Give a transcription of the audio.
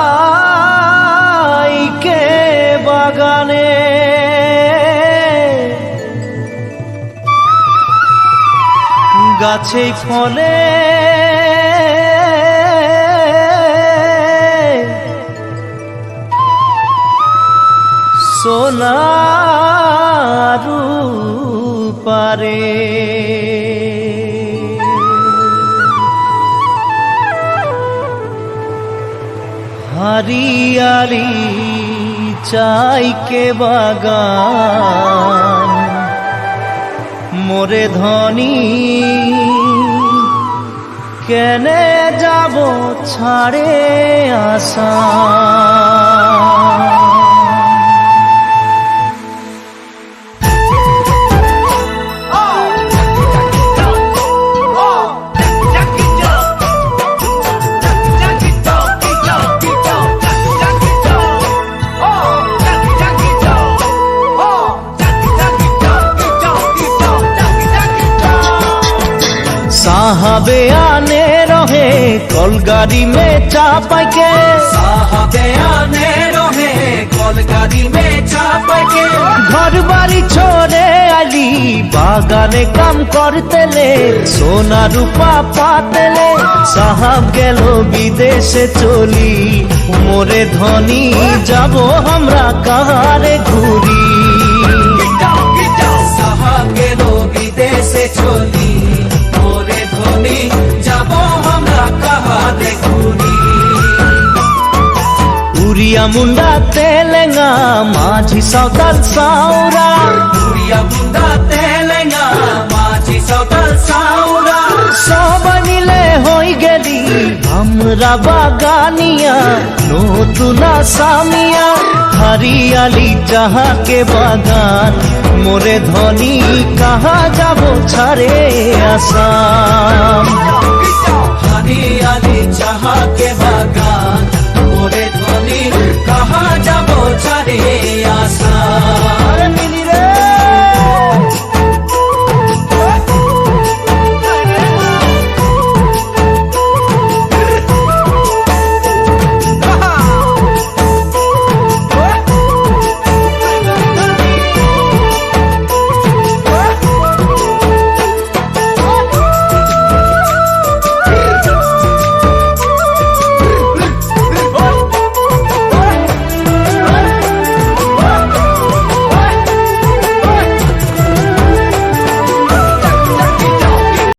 চাই কে বাগানে। গাছে ফলে সোনারু পারে। হারিয়ালি চাই কে বাগান মোরে ধনী কেনে যাব ছাড়ে আসা साहबे आने रहे कलगाड़ी में चापा के साहबे आने रहे कलगाड़ी में चाप के घर बाड़ी छोड़े आली বাগানে কাম করতেলে সোনা রূপা পাতেলে সাহাব গেল বিদেশে চলি মোরে ধনী যাব আমরা কাহারে ঘুরি ধনী যাব আমরা কাহারে ঘুরি উড়িয়া মুন্ডা তেলেঙ্গা মাঝি সাঁওতাল সাউরা উড়িয়া মুন্ডা আমরা বাগানিয়া, নতুন সামিয়া হারিয়ালি যাহাকে বাগান, মোরে ধনী কাহা যাব ছাড়ে আসাম? হারিয়ালি যাহাকে বাগান